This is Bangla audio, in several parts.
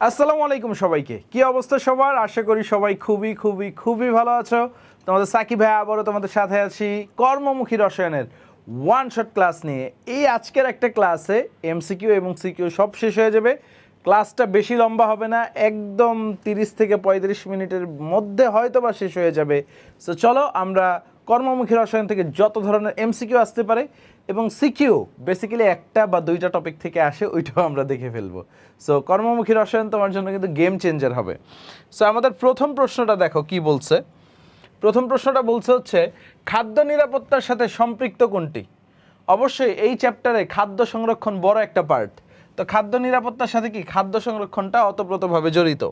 আসসালামু আলাইকুম সবাইকে। কি অবস্থা সবার? আশা করি সবাই খুবই খুবই খুবই ভালো আছো। তোমাদের সাকিব ভাই, আবারও তোমাদের সাথে আছি কর্মমুখী রসায়নের ওয়ান শট ক্লাস নিয়ে। এই আজকের একটা ক্লাসে এমসিকিউ এবং সিকিউ সব শেষ হয়ে যাবে। ক্লাসটা বেশি লম্বা হবে না, একদম তিরিশ থেকে পঁয়ত্রিশ মিনিটের মধ্যে হয়তো বা শেষ হয়ে যাবে। সো চলো আমরা কর্মমুখী রসায়ন থেকে যত ধরনের এমসিকিউ আসতে পারে এবং সিকিউ বেসিক্যালি একটা বা দুইটা টপিক থেকে আসে, ওইটাও আমরা দেখে ফেলব। সো কর্মমুখী রসায়ন তোমার জন্য কিন্তু গেম চেঞ্জার হবে। সো আমাদের প্রথম প্রশ্নটা দেখো, কি বলছে? প্রথম প্রশ্নটা বলছে হচ্ছে, খাদ্য নিরাপত্তার সাথে সম্পৃক্ত কোনটি? অবশ্যই এই চ্যাপ্টারে খাদ্য সংরক্ষণ বড় একটা পার্ট তো খাদ্য নিরাপত্তার সাথে কি? খাদ্য সংরক্ষণটা অতপ্রতভাবে জড়িত।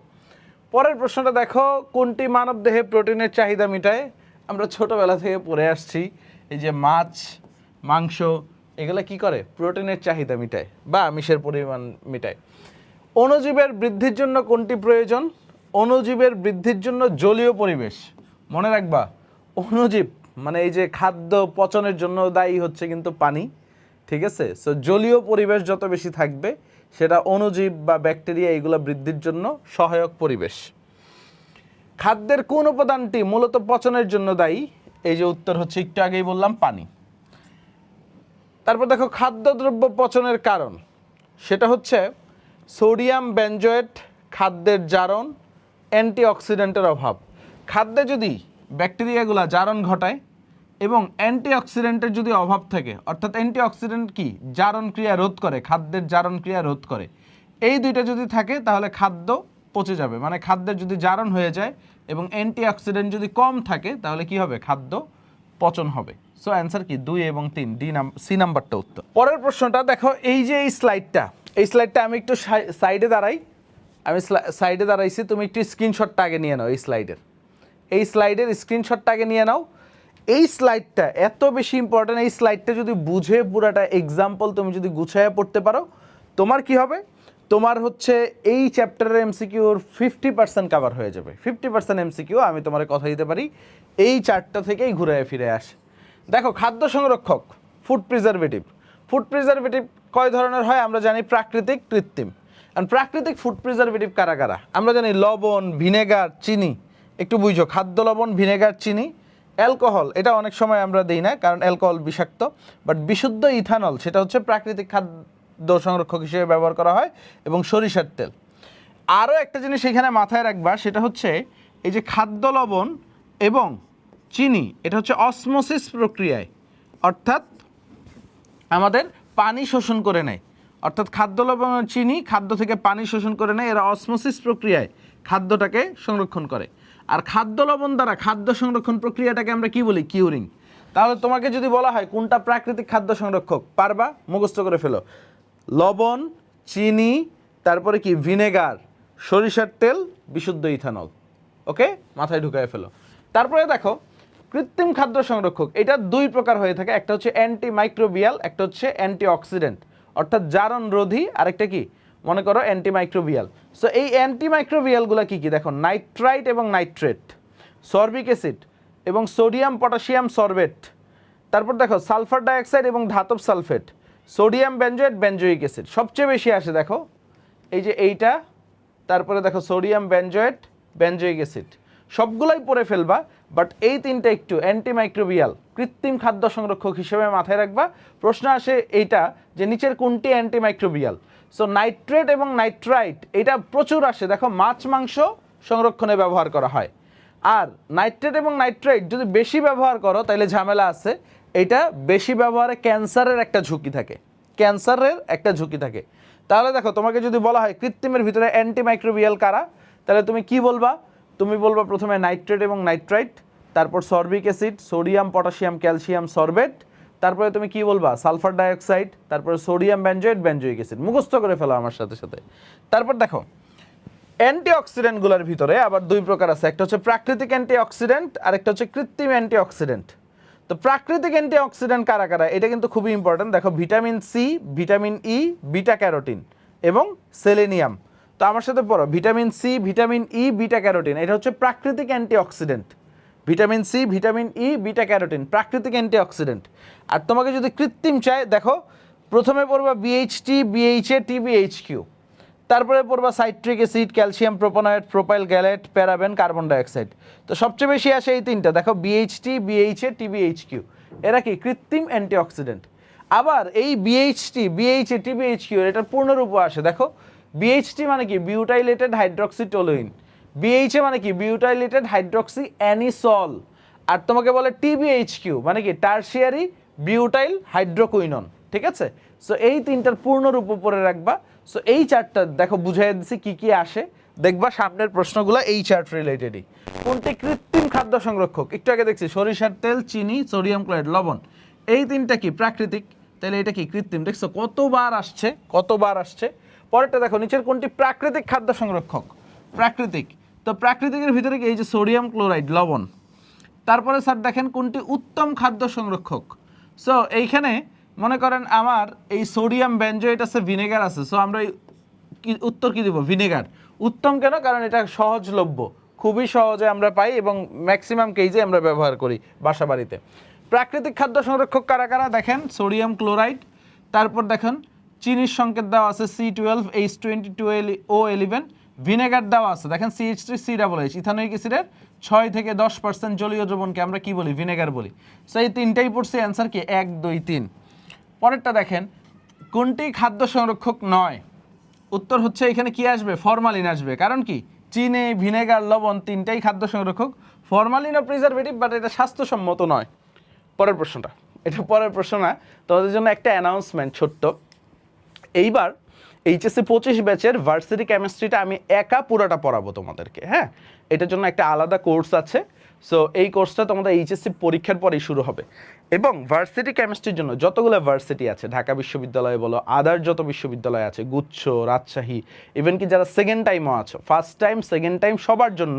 পরের প্রশ্নটা দেখো, কোনটি মানব দেহে প্রোটিনের চাহিদা মিটায়? আমরা ছোটোবেলা থেকে পড়ে আসছি, এই যে মাছ মাংস, এগুলো কি করে? প্রোটিনের চাহিদা মিটায় বা আমিষের পরিমাণ মেটায়। অণুজীবের বৃদ্ধির জন্য কোনটি প্রয়োজন? অণুজীবের বৃদ্ধির জন্য জলীয় পরিবেশ। মনে রাখবা, অণুজীব মানে এই যে খাদ্য পচনের জন্য দায়ী হচ্ছে কিন্তু পানি, ঠিক আছে? সো জলীয় পরিবেশ যত বেশি থাকবে, সেটা অণুজীব বা ব্যাকটেরিয়া এগুলো বৃদ্ধির জন্য সহায়ক পরিবেশ। খাদ্যের কোন উপাদানটি মূলত পচনের জন্য দায়ী? এই যে উত্তর হচ্ছে, একটু আগেই বললাম, পানি। তারপর দেখো খাদ্যদ্রব্য পচনের কারণ। সেটা হচ্ছে সোডিয়াম বেঞ্জয়েট খাদ্যের জারণ, অ্যান্টিঅক্সিডেন্টের অভাব। খাদ্যে যদি ব্যাকটেরিয়াগুলা জারণ ঘটায় এবং অ্যান্টিঅক্সিডেন্টের যদি অভাব থাকে, অর্থাৎ অ্যান্টিঅক্সিডেন্ট কি? জারণ ক্রিয়া রোধ করে, খাদ্যের জারণ ক্রিয়া রোধ করে। এই দুইটা যদি থাকে, তাহলে খাদ্য পচে যাবে। মানে খাদ্যের যদি জারণ হয়ে যায় এবং অ্যান্টিঅক্সিডেন্ট যদি কম থাকে, তাহলে কি হবে? খাদ্য পচন হবে। সো অ্যান্সার কি? দুই এবং তিন। ডি সি নাম্বারটা উত্তর। পরের প্রশ্নটা দেখো, এই যে এই স্লাইডটা এই স্লাইডটা আমি একটু সাইডে দাঁড়াই। আমি সাইডে দাঁড়াইছি, তুমি একটু স্ক্রিনশটটা আগে নিয়ে নাও এই স্লাইডের এই স্লাইডের স্ক্রিনশটটা আগে নিয়ে নাও। এই স্লাইডটা এত বেশি ইম্পর্ট্যান্ট এই স্লাইডটা যদি বুঝে পুরাটা এক্সাম্পল তুমি যদি গুছাইয়া পড়তে পারো, তোমার কি হবে? তোমার হচ্ছে এই চ্যাপ্টারের এমসিকিউর ফিফটি পার্সেন্ট কাভার হয়ে যাবে। ফিফটি পার্সেন্ট এমসিকিউ আমি তোমার কথা দিতে পারি, এই চারটা থেকেই ঘুরে ফিরে আসে। দেখো, খাদ্য সংরক্ষক ফুড প্রিজারভেটিভ ফুড প্রিজারভেটিভ কয় ধরনের হয়? আমরা জানি প্রাকৃতিক কৃত্রিম। আর প্রাকৃতিক ফুড প্রিজারভেটিভ কারা কারা? আমরা জানি লবণ, ভিনেগার, চিনি। একটু বুঝো, খাদ্য লবণ, ভিনেগার, চিনি, অ্যালকোহল। এটা অনেক সময় আমরা দিই না, কারণ অ্যালকোহল বিষাক্ত। বাট বিশুদ্ধ ইথানল, সেটা হচ্ছে প্রাকৃতিক খাদ্য সংরক্ষক হিসেবে ব্যবহার করা হয়, এবং সরিষার তেল। আরও একটা জিনিস এখানে মাথায় রাখবা, সেটা হচ্ছে এই যে খাদ্য লবণ এবং চিনি, এটা হচ্ছে অসমোসিস প্রক্রিয়ায়। অর্থাৎ আমাদের পানি শোষণ করে নেয়। অর্থাৎ খাদ্য লবণ চিনি, খাদ্য থেকে পানি শোষণ করে নেয়, এরা অসমোসিস প্রক্রিয়ায় খাদ্যটাকে সংরক্ষণ করে। আর খাদ্য লবণ দ্বারা খাদ্য সংরক্ষণ প্রক্রিয়াটাকে আমরা কি বলি? কিউরিং তাহলে তোমাকে যদি বলা হয়, কোনটা প্রাকৃতিক খাদ্য সংরক্ষক? পারবা? মুখস্থ করে ফেলো। লবণ, চিনি, তারপরে কি? ভিনেগার, সরিষার তেল, বিশুদ্ধ ইথানল। ওকে? মাথায় ঢুকায় ফেলো। তারপরে দেখো কৃত্রিম খাদ্য সংরক্ষক, এটা দুই প্রকার হয়ে থাকে। একটা হচ্ছে অ্যান্টি মাইক্রোবিয়াল একটা হচ্ছে অ্যান্টি অক্সিডেন্ট অর্থাৎ জারণ রোধী, আরেকটা কি? মনে করো অ্যান্টি মাইক্রোবিয়াল সো এই অ্যান্টি মাইক্রোবিয়ালগুলো কী কি? দেখো নাইট্রাইট এবং নাইট্রেট সর্বিক অ্যাসিড এবং সোডিয়াম পটাশিয়াম সরবেট তারপর দেখো সালফার ডাইঅক্সাইড এবং ধাতব sulphate sodium benzoate benzoic acid সবচেয়ে বেশি আসে দেখো, এই যে এইটা, তারপরে দেখো সোডিয়াম বেঞ্জয়েট বেঞ্জয়িক অ্যাসিড সবগুলোই পরে ফেলবা বাট এই তিনটা একটু অ্যান্টিমাইক্রোবিয়াল কৃত্রিম খাদ্য সংরক্ষক হিসেবে মাথায় রাখবা। প্রশ্ন আসে এইটা যে নিচের কোনটি অ্যান্টিমাইক্রোবিয়াল সো নাইট্রেট এবং নাইট্রাইট এটা প্রচুর আসে। দেখো, মাছ, মাংস সংরক্ষণে ব্যবহার করা হয়। আর নাইট্রেট এবং নাইট্রাইট যদি বেশি ব্যবহার করো তাহলে ঝামেলা আছে। এটা বেশি ব্যবহারে ক্যান্সারের একটা ঝুঁকি থাকে। ক্যান্সারের একটা ঝুঁকি থাকে। তাহলে দেখো, তোমাকে যদি বলা হয় কৃত্রিমের ভিতরে অ্যান্টিমাইক্রোবিয়াল কারা, তাহলে তুমি কি বলবা? তুমি বলবা প্রথমে নাইট্রেট এবং নাইট্রাইট, তারপর sorbic acid, sodium, potassium, calcium, sorbate, তারপরে তুমি কি বলবা? সালফার ডাইঅক্সাইড, তারপরে সোডিয়াম বেঞ্জয়েট বেঞ্জয়িক অ্যাসিড। মুখস্থ করে ফেলো আমার সাথে সাথে। তারপর দেখো, অ্যান্টিঅক্সিডেন্টগুলোর ভিতরে আবার দুই প্রকার আছে। একটা হচ্ছে প্রাকৃতিক অ্যান্টিঅক্সিডেন্ট আর একটা হচ্ছে কৃত্রিম অ্যান্টিঅক্সিডেন্ট। তো প্রাকৃতিক অ্যান্টিঅক্সিডেন্ট কারা কারা? এটা কিন্তু খুবই ইম্পর্টেন্ট দেখো, vitamin C, vitamin E, beta carotene এবং সেলেনিয়াম। তো আমার সাথে পড়ো, vitamin C, vitamin E, beta carotene. এটা হচ্ছে প্রাকৃতিক antioxidant. Vitamin C, vitamin E, beta carotene, প্রাকৃতিক অ্যান্টিঅক্সিডেন্ট। আর তোমাকে যদি কৃত্রিম চায়, দেখো, প্রথমে পড়বা বিএইচটি বিএইচএ টিবিএইচকিউ তারপরে পড়বা citric acid, calcium propionate, propyl gallate, paraben, carbon dioxide. তো সবচেয়ে বেশি আসে এই তিনটা, দেখো বিএইচটি বিএইচএ টিবিএইচকিউ এরা কি? কৃত্রিম অ্যান্টিঅক্সিডেন্ট। আবার এই বিএইচটি বিএইচএ টিবিএইচকিউ এটার পূর্ণরূপ আসে, দেখো বিএইচটি মানে কি? বিউটাইলেটেড হাইড্রক্সিটোলুইন বিএইচএ মানে কি? বিউটাইলেটেড হাইড্রক্সি অ্যানিসল আর তোমাকে বলে টিবিএইচকিউ মানে কি? টার্সিয়ারি বিউটাইল হাইড্রোকুইনন ঠিক আছে? সো এই তিনটার পূর্ণরূপ উপরে রাখবা। সো এই চারটা দেখো, বুঝাই দিচ্ছি কি কি আসে। দেখবা সামনের প্রশ্নগুলো এই চার্ট রিলেটেডই কোনটি কৃত্রিম খাদ্য সংরক্ষক? একটু আগে দেখছি, সরিষার তেল, চিনি, সোডিয়াম ক্লোরাইড, লবণ। এই তিনটা কি? প্রাকৃতিক। তাহলে এটা কি? কৃত্রিম। দেখছ, কতবার আসছে? কতবার আসছে? পরেরটা দেখো, নিচের কোনটি? প্রাকৃতিক খাদ্য সংরক্ষক। প্রাকৃতিক। তো প্রাকৃতিকের ভিতরে এই যে সোডিয়াম ক্লোরাইড, লবণ। তারপরে স্যার দেখেন কোনটি উত্তম খাদ্য সংরক্ষক। সো এইখানে মনে করেন আমার এই সোডিয়াম বেঞ্জোয়েট আছে, ভিনেগার আছে। সো আমরা উত্তর কী দিব? ভিনেগার। উত্তম কেন? কারণ এটা সহজলভ্য। খুবই সহজে আমরা পাই এবং ম্যাক্সিমাম কেজে আমরা ব্যবহার করি বাসা বাড়িতে প্রাকৃতিক খাদ্য সংরক্ষক কারা কারা? দেখেন, সোডিয়াম ক্লোরাইড। তারপর দেখেন চিনির সংকেত দেওয়া আছে C twelve H twenty two O eleven vinegar দেওয়া আছে। দেখেন CH three C double H ethanoic অ্যাসিডের ছয় থেকে দশ পার্সেন্ট জলীয় দ্রবণকে আমরা কি বলি? ভিনেগার বলি। সো এই তিনটাই পড়ছে অ্যান্সার কি? এক, দুই, তিন। পরেরটা দেখেন, কোনটি খাদ্য সংরক্ষক নয়? উত্তর হচ্ছে এখানে কি আসবে? ফরমালিন আসবে। কারণ কি? চিনি, ভিনেগার, লবণ তিনটাই খাদ্য সংরক্ষক। ফরমালিন ও প্রিজারভেটিভ, বাট এটা স্বাস্থ্যসম্মত নয়। পরের প্রশ্নটা। এটা পরের প্রশ্ন না। তোমাদের জন্য একটা অ্যানাউন্সমেন্ট ছোট্ট। এইবার এইচএসসি পঁচিশ ব্যাচের ভার্সিটি কেমিস্ট্রিটা আমি একা পুরোটা পড়াবো তোমাদেরকে হ্যাঁ? এটার জন্য একটা আলাদা কোর্স আছে। সো এই কোর্সটা তোমাদের এইচএসসি পরীক্ষার পরেই শুরু হবে। এবং ভার্সিটি কেমিস্ট্রির জন্য যতগুলো ভার্সিটি আছে, ঢাকা বিশ্ববিদ্যালয় বলো আদার যত বিশ্ববিদ্যালয় আছে, গুচ্ছ, রাজশাহী ইভেন কি যারা সেকেন্ড টাইমও আছো ফার্স্ট টাইম সেকেন্ড টাইম সবার জন্য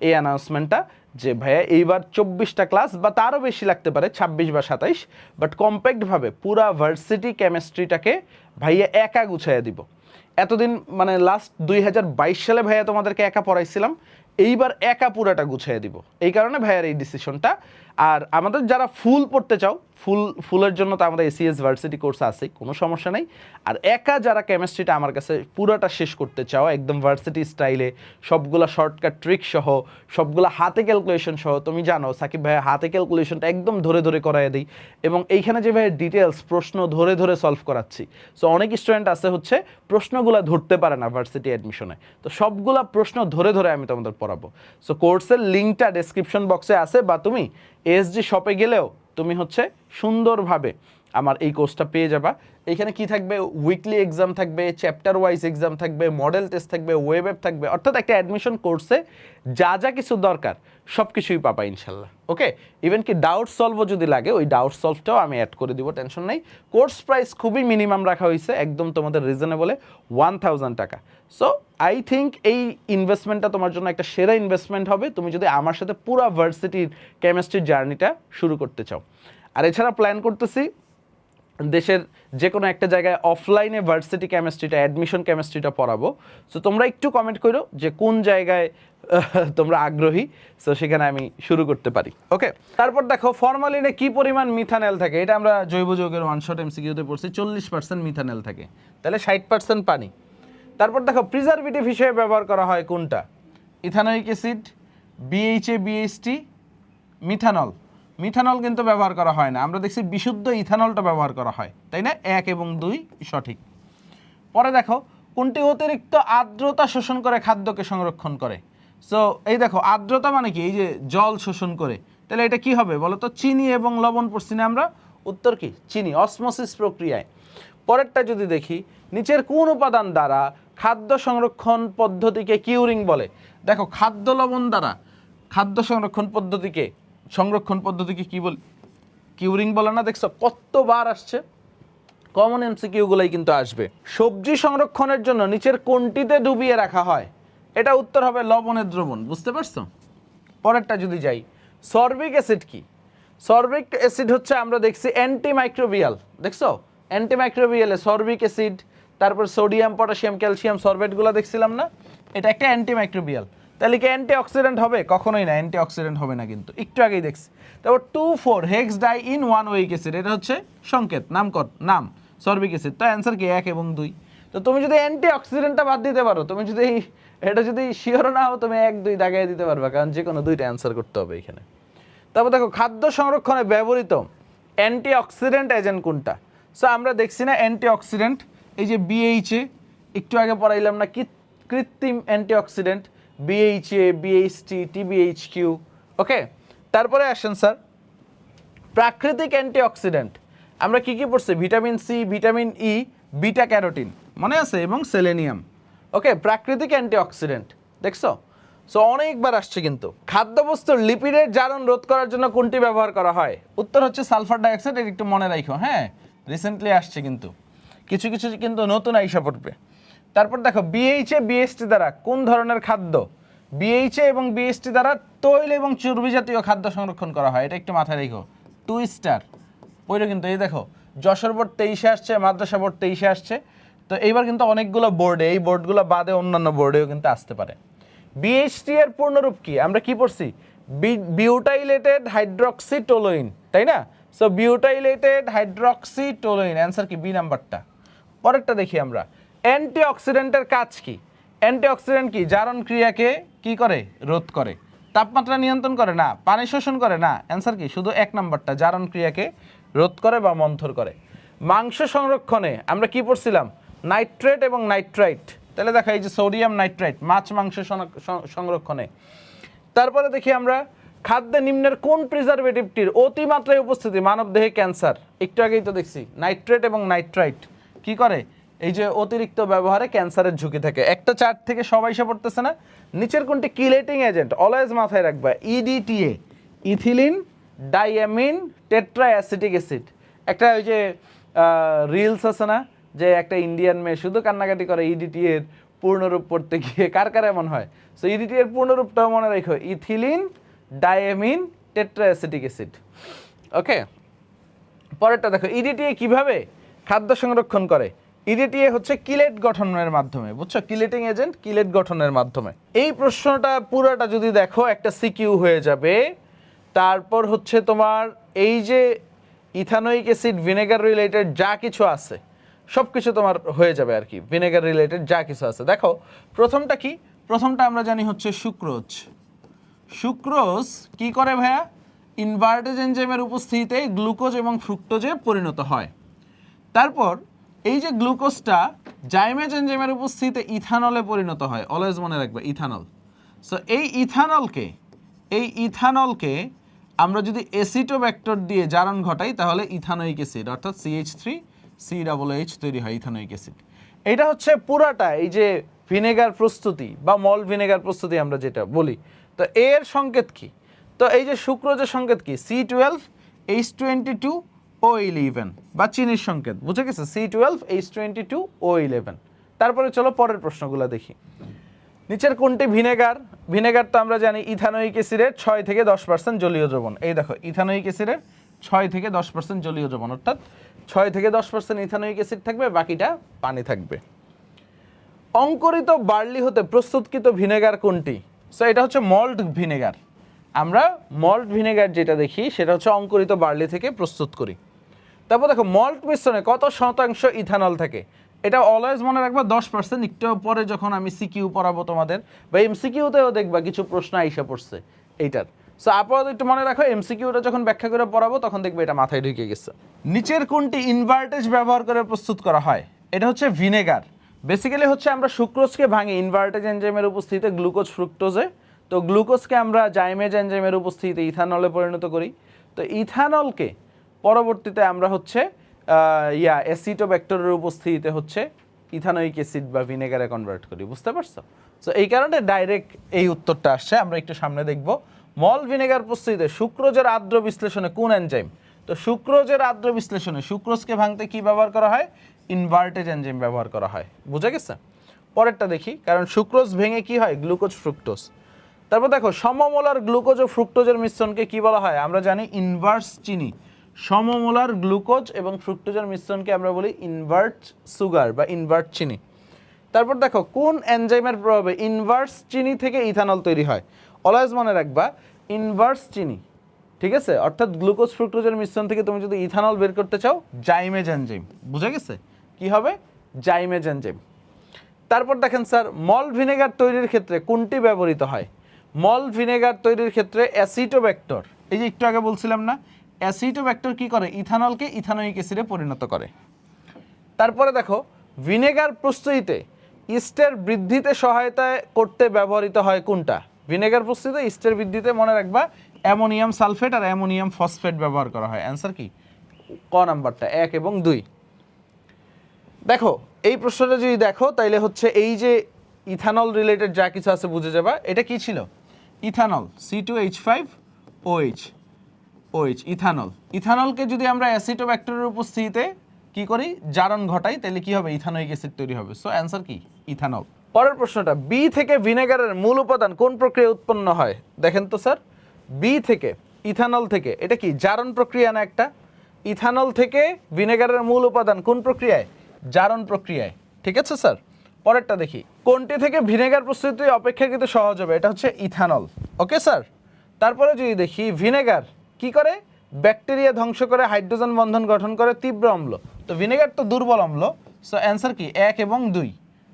এই অ্যানাউন্সমেন্টটা যে ভাইয়া, এইবার চব্বিশটা ক্লাস বা তারও বেশি লাগতে পারে, ছাব্বিশ বা সাতাইশ বাট কম্প্যাক্টভাবে পুরা ভার্সিটি কেমিস্ট্রিটাকে ভাইয়া একা গুছাইয়া দিব। এতদিন মানে লাস্ট দুই হাজার বাইশ সালে ভাইয়া তোমাদেরকে একা পড়াইছিলাম, এইবার একা পুরাটা গুছাইয়া দিব। এই কারণে ভাইয়ার এই ডিসিশনটা আর আমাদের যারা ফুল পড়তে চাও, ফুল, ফুলের জন্য তো আমাদের এসিএস ভার্সিটি কোর্স আছে, কোনো সমস্যা নেই। আর একা যারা কেমিস্ট্রিটা আমার কাছে পুরোটা শেষ করতে চাও, একদম ভার্সিটি স্টাইলে সবগুলা শর্টকাট ট্রিক সহ, সবগুলা হাতে ক্যালকুলেশন সহ, তুমি জানো, সাকিব ভাইয়া হাতে ক্যালকুলেশনটা একদম ধরে ধরে করাই দিই। এবং এইখানে যে ভাইয়া ডিটেলস প্রশ্ন ধরে ধরে সলভ করাচ্ছি। সো অনেক স্টুডেন্ট আছে হচ্ছে, প্রশ্নগুলো ধরতে পারে না ভার্সিটি অ্যাডমিশনে তো সবগুলা প্রশ্ন ধরে ধরে আমি তোমাদের পড়াবো। সো কোর্সের লিঙ্কটা ডেসক্রিপশন বক্সে আছে, বা তুমি এসজি শপে গেলেও তুমি হচ্ছে সুন্দরভাবে আমার এই কোর্সটা পেয়ে যাবা। এখানে কি থাকবে? উইকলি এক্সাম থাকবে চ্যাপ্টার ওয়াইজ এক্সাম থাকবে মডেল টেস্ট থাকবে ওয়েব অ্যাপ থাকবে, অর্থাৎ একটা অ্যাডমিশন কোর্সে যা যা কিছু দরকার সব কিছুই পাবা ইনশাল্লাহ। ওকে ইভেন কি ডাউট সলভও যদি লাগে, ওই ডাউট সলভটাও আমি অ্যাড করে দিব টেনশন নেই। কোর্স প্রাইস খুবই মিনিমাম রাখা হয়েছে, একদম তোমাদের রিজনেবলে ওয়ান থাউজেন্ড টাকা। সো আই থিঙ্ক এই ইনভেস্টমেন্টটা তোমার জন্য একটা সেরা ইনভেস্টমেন্ট হবে। তুমি যদি আমার সাথে পুরো ভার্সিটির কেমিস্ট্রির জার্নিটা শুরু করতে চাও। আর এছাড়া প্ল্যান করতেছি দেশের যে কোনো একটা জায়গায় অফলাইনে ভার্সিটি কেমিস্ট্রিটা অ্যাডমিশন কেমিস্ট্রিটা পড়াবো। সো তোমরা একটু কমেন্ট করো যে কোন জায়গায় তোমরা আগ্রহী। সো সেখানে আমি শুরু করতে পারি। ওকে তারপর দেখো ফরমালিনে কি পরিমাণ মিথানেল থাকে? এটা আমরা জৈব যৌগের ওয়ান শট এমসিকিউতে পড়ছি, চল্লিশ পার্সেন্ট মিথানেল থাকে। তাহলে ষাট পার্সেন্ট পানি। তারপর দেখো প্রিজারভেটিভ হিসেবে ব্যবহার করা হয় কোনটা? Ethanoic acid BHA BHT methanol methanol কিন্তু ব্যবহার করা হয় না। আমরা দেখছি বিশুদ্ধ ইথানলটা ব্যবহার করা হয়, তাই না? এক এবং দুই সঠিক। পরে দেখো, কোনটি অতিরিক্ত আর্দ্রতা শোষণ করে খাদ্যকে সংরক্ষণ করে? সো এই দেখো, আর্দ্রতা মানে কি? এই যে জল শোষণ করে। তাহলে এটা কি হবে বলো তো চিনি এবং লবণ পড়ছি না আমরা? উত্তর কি? চিনি অসমোসিস প্রক্রিয়ায়। পরেরটা যদি দেখি, নিচের কোন উপাদান দ্বারা খাদ্য সংরক্ষণ পদ্ধতিকে কিউরিং বলে? দেখো, খাদ্য লবণ দ্বারা খাদ্য সংরক্ষণ পদ্ধতিকে সংরক্ষণ পদ্ধতিকে কি বল, কিউরিং বলে না? দেখছ, কতবার আসছে? কমন এমসিকিউগুলোই কিন্তু আসবে। সবজি সংরক্ষণের জন্য নিচের কোনটিতে ডুবিয়ে রাখা হয়? এটা উত্তর হবে লবণের দ্রবণ, বুঝতে পারছ? পরেরটা যদি যাই, সর্বিক অ্যাসিড কি? সর্বিক অ্যাসিড হচ্ছে আমরা দেখছি অ্যান্টিমাইক্রোবিয়াল দেখছ? অ্যান্টিমাইক্রোবিয়ালে সর্বিক অ্যাসিড, তারপর সোডিয়াম পটাশিয়াম ক্যালসিয়াম সরবেটগুলো দেখছিলাম না? এটা একটা অ্যান্টিমাইক্রোবিয়াল তাহলে কি অ্যান্টি অক্সিডেন্ট হবে? কখনোই না অ্যান্টি অক্সিডেন্ট হবে না কিন্তু। একটু আগেই দেখছি। তারপর two four hex di in one week acid এটা হচ্ছে সংকেত নামকর নাম সর্বিক অ্যাসিড তো অ্যান্সার কি? এক এবং দুই। তো তুমি যদি অ্যান্টি অক্সিডেন্টটা বাদ দিতে পারো, তুমি যদি এটা যদি শিওর না হও, তুমি এক, দুই দাগাই দিতে পারবে, কারণ যে কোনো দুইটা অ্যান্সার করতে হবে এখানে। তারপর দেখো, খাদ্য সংরক্ষণে ব্যবহৃত অ্যান্টি অক্সিডেন্ট এজেন্ট কোনটা? সো আমরা দেখছি না অ্যান্টি অক্সিডেন্ট এই যে বিএইচএ একটু আগে পড়াইলাম না কৃত্রিম antioxidant BHA BHT TBH Q okay তারপরে আসেন স্যার, প্রাকৃতিক অ্যান্টিঅক্সিডেন্ট। আমরা কি কি পড়ছি? Vitamin C vitamin E beta carotene মনে আছে? এবং সেলেনিয়াম। ওকে প্রাকৃতিক অ্যান্টিঅক্সিডেন্ট, দেখছ? সো অনেকবার আসছে কিন্তু। খাদ্যবস্তুর লিপিডের জারণ রোধ করার জন্য কোনটি ব্যবহার করা হয়? উত্তর হচ্ছে সালফার ডাইঅক্সাইড এটা একটু মনে রাখো হ্যাঁ? রিসেন্টলি আসছে কিন্তু। কিছু কিছু কিন্তু নতুন আইসা পড়বে। তারপর দেখো বিএইচএ বিএসটি দ্বারা কোন ধরনের খাদ্য? বিএইচএ এবং বিএসটি দ্বারা তৈল এবং চর্বি জাতীয় খাদ্য সংরক্ষণ করা হয়। এটা একটু মাথায় রেখো। টু স্টার পইরো কিন্তু, এই দেখো, যশোর বোর্ড তেইশে আসছে, মাদ্রাসা বোর্ড তেইশে আসছে। তো এইবার কিন্তু অনেকগুলো বোর্ডে, এই বোর্ডগুলো বাদে অন্যান্য বোর্ডেও কিন্তু আসতে পারে। বিএইচটি এর পূর্ণরূপ কি? আমরা কি পড়ছি? বিউটাইলেটেড হাইড্রক্সি টোলোইন তাই না? So butylated hydroxy toluene answer কি? বি নাম্বারটা। পরেরটা দেখি আমরা। অ্যান্টিঅক্সিডেন্টের কাজ কি? অ্যান্টিঅক্সিডেন্ট কি? জারণ ক্রিয়াকে কি করে? রোধ করে। তাপমাত্রা নিয়ন্ত্রণ করে না, পানি শোষণ করে না। অ্যান্সার কি? শুধু এক নম্বরটা, জারণ ক্রিয়াকে রোধ করে বা মন্থর করে। মাংস সংরক্ষণে আমরা কি পড়ছিলাম? নাইট্রেট এবং নাইট্রাইট। তাহলে দেখা, এই যে সোডিয়াম নাইট্রাইট, মাছ মাংস সংরক্ষণে। তারপরে দেখি আমরা খাদ্যে নিম্নের কোন প্রিজারভেটিভটির অতিমাত্রায় উপস্থিতি? মানবদেহে ক্যান্সার। একটু আগেই তো দেখছি। নাইট্রেট এবং নাইট্রাইট কি করে? এই যে অতিরিক্ত ব্যবহারে ক্যান্সারের ঝুঁকি থাকে। একটা চার্ট থেকে সবাই সে পড়তেছে না? নিচের কোনটি কিলেটিং এজেন্ট অলওয়েজ মাথায় রাখবা। E EDTA ethylene diamine tetra acetic acid একটা ওই যে রিলস আছে না? যে একটা ইন্ডিয়ান মেয়ে শুধু কান্নাকাটি করে ইডিটি এর পূর্ণরূপ পড়তে গিয়ে। কার কার এমন হয়? সো ইডিটি এর পূর্ণরূপটাও মনে রেখো। Ethylene diamine tetra acetic acid okay পরেরটা দেখো। ইডিটিএ কীভাবে খাদ্য সংরক্ষণ করে? ইডিটিএ হচ্ছে কিলেট গঠনের মাধ্যমে, বুঝছ? কিলেটিং এজেন্ট কিলেট গঠনের মাধ্যমে। এই প্রশ্নটা পুরোটা যদি দেখো, একটা সিকিউ হয়ে যাবে। তারপর হচ্ছে তোমার এই যে ইথানোইক অ্যাসিড, ভিনেগার রিলেটেড যা কিছু আছে সব কিছু তোমার হয়ে যাবে আর কি। ভিনেগার রিলেটেড যা কিছু আছে। দেখো, প্রথমটা কি? প্রথমটা আমরা জানি হচ্ছে সুক্রোজ। সুক্রোজ কি করে ভাইয়া? ইনভার্টেজ এনজাইমের উপস্থিতিতে গ্লুকোজ এবং ফ্রুক্টোজে পরিণত হয়। তারপর এই যে গ্লুকোজটা জাইমেজ এনজাইমের উপস্থিতিতে ইথানলে পরিণত হয় অলওয়েজ মনে রাখবে, ইথানল। সো এই ইথানলকে এই ইথানলকে আমরা যদি এসিটোব্যাক্টর দিয়ে জারণ ঘটাই, তাহলে ইথানোইক অ্যাসিড, অর্থাৎ CH three C double H তৈরি হয় ইথানোইক অ্যাসিড। এটা হচ্ছে পুরাটা, এই যে ভিনেগার প্রস্তুতি বা মল ভিনেগার প্রস্তুতি আমরা যেটা বলি। তো এর সংকেত কি? তো এই যে শুক্রজের সংকেত কি? C twelve H twenty two O eleven বা চিনির সংকেত বুঝে গেছে? C twelve H twenty two O eleven তারপরে চলো পরের প্রশ্নগুলো দেখি। নিচের কোনটি ভিনেগার? ভিনেগার তো আমরা জানি ইথানোইক অ্যাসিডের ছয় থেকে দশ পার্সেন্ট জলীয় দ্রবণ। এই দেখো ইথানোইক অ্যাসিডের ছয় থেকে দশ পার্সেন্ট জলীয় দ্রবণ, অর্থাৎ ছয় থেকে দশ পার্সেন্ট ইথানোইক অ্যাসিড থাকবে, বাকিটা পানি থাকবে। অঙ্কুরিত বার্লি হতে প্রস্তুতকৃত ভিনেগার কোনটি? সো এটা হচ্ছে মল্ট ভিনেগার। আমরা মল্ট ভিনেগার যেটা দেখি, সেটা হচ্ছে অঙ্কুরিত বার্লি থেকে প্রস্তুত করি। তারপর দেখো মল্ট মিশ্রণে কত শতাংশ ইথানল থাকে? এটা অলওয়েজ মনে রাখবা, দশ পার্সেন্ট একটু পরে যখন আমি সিকিউ পড়াবো তোমাদের, বা এমসিকিউতেও দেখবা কিছু প্রশ্ন আইসা পড়ছে এইটার। সো আপাতত একটু মনে রাখো এমসিকিউটা যখন ব্যাখ্যা করে পড়াবো, তখন দেখবে এটা মাথায় ঢুকে গেছে। নিচের কোনটি ইনভার্টেজ ব্যবহার করে প্রস্তুত করা হয়? এটা হচ্ছে ভিনেগার বেসিক্যালি হচ্ছে আমরা সুক্রোজকে ভাঙি ইনভার্টেজ এনজাইমের উপস্থিতিতে গ্লুকোজ ফ্রুক্টোজে তো গ্লুকোজকে আমরা জাইমেজ এনজাইমের উপস্থিতিতে ইথানলে পরিণত করি। তো ইথানলকে পরবর্তীতে আমরা হচ্ছে ইয়া অ্যাসিটোব্যাক্টরের উপস্থিতিতে হচ্ছে ইথানোইক অ্যাসিড বা ভিনেগারে কনভার্ট করি, বুঝতে পারছ? সো এই কারণে ডাইরেক্ট এই উত্তরটা আসছে, আমরা একটু সামনে দেখব। মল ভিনেগার উপস্থিতিতে সুক্রোজের আর্দ্র বিশ্লেষণে কোন এনজাইম তো সুক্রোজের আর্দ্র বিশ্লেষণে সুক্রোজকে ভাঙতে কি ব্যবহার করা হয়? ইনভার্টেজ এনজাইম ব্যবহার করা হয়, বুঝে গেছে? পরেরটা দেখি, কারণ সুক্রোজ ভেঙে কি হয়? Glucose, fructose. তারপর দেখো, সমমোলার গ্লুকোজ ও ফ্রুক্টোজের মিশ্রণকে কি বলা হয়? আমরা জানি ইনভার্স চিনি। সমমোলার গ্লুকোজ এবং ফ্রুক্টোজের মিশ্রণকে আমরা বলি ইনভার্ট সুগার বা ইনভার্ট চিনি। তারপর দেখো, কোন এনজাইমের প্রভাবে ইনভার্স চিনি থেকে ইথানল তৈরি হয়? অলওয়েজ মনে রাখবা ইনভার্স চিনি, ঠিক আছে? অর্থাৎ গ্লুকোজ ফ্রুক্টোজের মিশ্রণ থেকে তুমি যদি ইথানল বের করতে চাও, জাইমেজ এনজাইম, বুঝে গেছে? কি হবে? Zymase enzyme. তারপর দেখেন স্যার, মল ভিনেগার তৈরির ক্ষেত্রে কোনটি ব্যবহৃত হয়? মল ভিনেগার তৈরির ক্ষেত্রে অ্যাসিটোব্যাক্টর, এই যে একটু আগে বলছিলাম না অ্যাসিটোব্যাক্টর কি করে? ইথানলকে ইথানোয়িক অ্যাসিডে পরিণত করে। তারপরে দেখো, ভিনেগার প্রস্তুতিতে ইস্টের বৃদ্ধিতে সহায়তা করতে ব্যবহৃত হয় কোনটা? ভিনেগার প্রস্তুতিতে ইস্টের বৃদ্ধিতে মনে রাখবা, অ্যামোনিয়াম সালফেট আর অ্যামোনিয়াম ফসফেট ব্যবহার করা হয়। অ্যান্সার কি? ক নাম্বারটা, এক এবং দুই। দেখো, এই প্রশ্নটা যদি দেখো, তাইলে হচ্ছে এই যে ইথানল রিলেটেড যা কিছু আছে বুঝে যাবা, এটা কি ছিল? Ethanol C two H five OH OH ethanol ইথানলকে যদি আমরা অ্যাসিটোব্যাক্টেরিয়ার উপস্থিতিতে কি করি? জারণ ঘটাই, তাহলে কি হবে? ইথানোয়িক অ্যাসিড তৈরি হবে। সো অ্যান্সার কি? ইথানল পরের প্রশ্নটা বি থেকে ভিনেগারের মূল উপাদান কোন প্রক্রিয়ায় উৎপন্ন হয়? দেখেন তো, স্যার। বি থেকে ইথানল থেকে, এটা কি? জারণ প্রক্রিয়া না একটা? ইথানল থেকে ভিনেগারের মূল উপাদান কোন প্রক্রিয়ায়? জারণ প্রক্রিয়ায়। ঠিক আছে, স্যার? পরেরটা দেখি। কোনটি থেকে ভিনেগার প্রস্তুতি অপেক্ষাকৃত সহজ হবে? এটা হচ্ছে ইথানল ওকে স্যার? তারপরে যদি দেখি, ভিনেগার কি করে? ব্যাকটেরিয়া ধ্বংস করে হাইড্রোজেন বন্ধন গঠন করে তীব্র অম্ল। তো ভিনেগার তো দুর্বল অম্ল। সো অ্যান্সার কি? এক এবং দুই।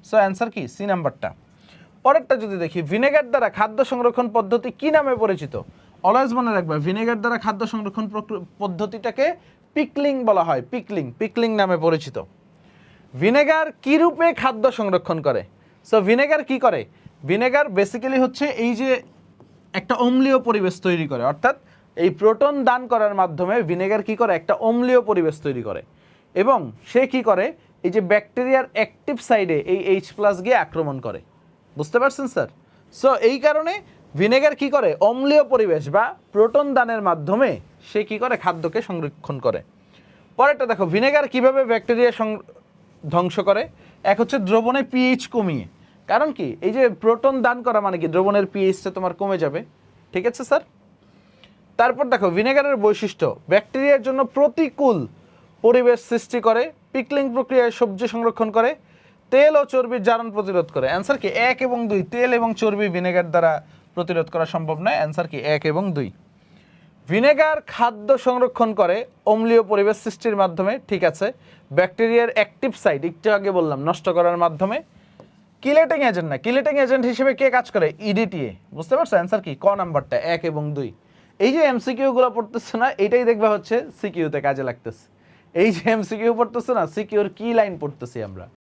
সো অ্যান্সার কি? সি নাম্বারটা পরেরটা যদি দেখি, ভিনেগার দ্বারা খাদ্য সংরক্ষণ পদ্ধতি কি নামে পরিচিত? অলওয়েজ মনে রাখবে, ভিনেগার দ্বারা খাদ্য সংরক্ষণ পদ্ধতিটাকে পিকলিং বলা হয়, পিকলিং পিকলিং নামে পরিচিত। ভিনেগার কি রূপে খাদ্য সংরক্ষণ করে? সো ভিনেগার কি করে? ভিনেগার বেসিক্যালি হচ্ছে এই যে একটা অম্লীয় পরিবেশ তৈরি করে, অর্থাৎ এই প্রোটন দান করার মাধ্যমে ভিনেগার কি করে? একটা অম্লীয় পরিবেশ তৈরি করে। এবং সে কি করে? এই যে ব্যাকটেরিয়ার অ্যাক্টিভ সাইডে এই এইচ প্লাস গিয়ে আক্রমণ করে। বুঝতে পারছেন, স্যার? সো এই কারণে ভিনেগার কি করে? অম্লীয় পরিবেশ বা প্রোটন দানের মাধ্যমে সে কি করে? খাদ্যকে সংরক্ষণ করে। পরেরটা দেখো, ভিনেগার কীভাবে ব্যাকটেরিয়া সং- ধ্বংস করে? এক হচ্ছে দ্রবণে পিএইচ কমিয়ে। কারণ কি? এই যে প্রোটন দান করা মানে কি? দ্রবণের পিএইচটা তোমার কমে যাবে। ঠিক আছে, স্যার? তারপর দেখো, ভিনেগারের বৈশিষ্ট্য, ব্যাকটেরিয়ার জন্য প্রতিকূল পরিবেশ সৃষ্টি করে, পিকলিং প্রক্রিয়ায় সবজি সংরক্ষণ করে, তেল ও চর্বির জারণ প্রতিরোধ করে। অ্যান্সার কি এক এবং দুই? তেল এবং চর্বি ভিনেগার দ্বারা প্রতিরোধ করা সম্ভব নয়। অ্যান্সার কি এক এবং দুই? ভিনেগার খাদ্য সংরক্ষণ করে, অম্লীয় পরিবেশ সৃষ্টির মাধ্যমে, ঠিক আছে, ব্যাকটেরিয়ার অ্যাক্টিভ সাইড একটু আগে বললাম, নষ্ট করার মাধ্যমে। কিলেটিং এজেন্ট না কিলেটিং এজেন্ট হিসেবে কে কাজ করে? ইডিটিএ বুঝতে পারছ? অ্যান্সার কি? ক নাম্বারটা? এক এবং দুই। এই যে এমসিকিউ গুলো পড়তেছে না এটাই দেখবা হচ্ছে সিকিউতে কাজে লাগতেছে। এই যে এমসিকিউ পড়তেছে না সিকিউর কি লাইন পড়তেছি আমরা?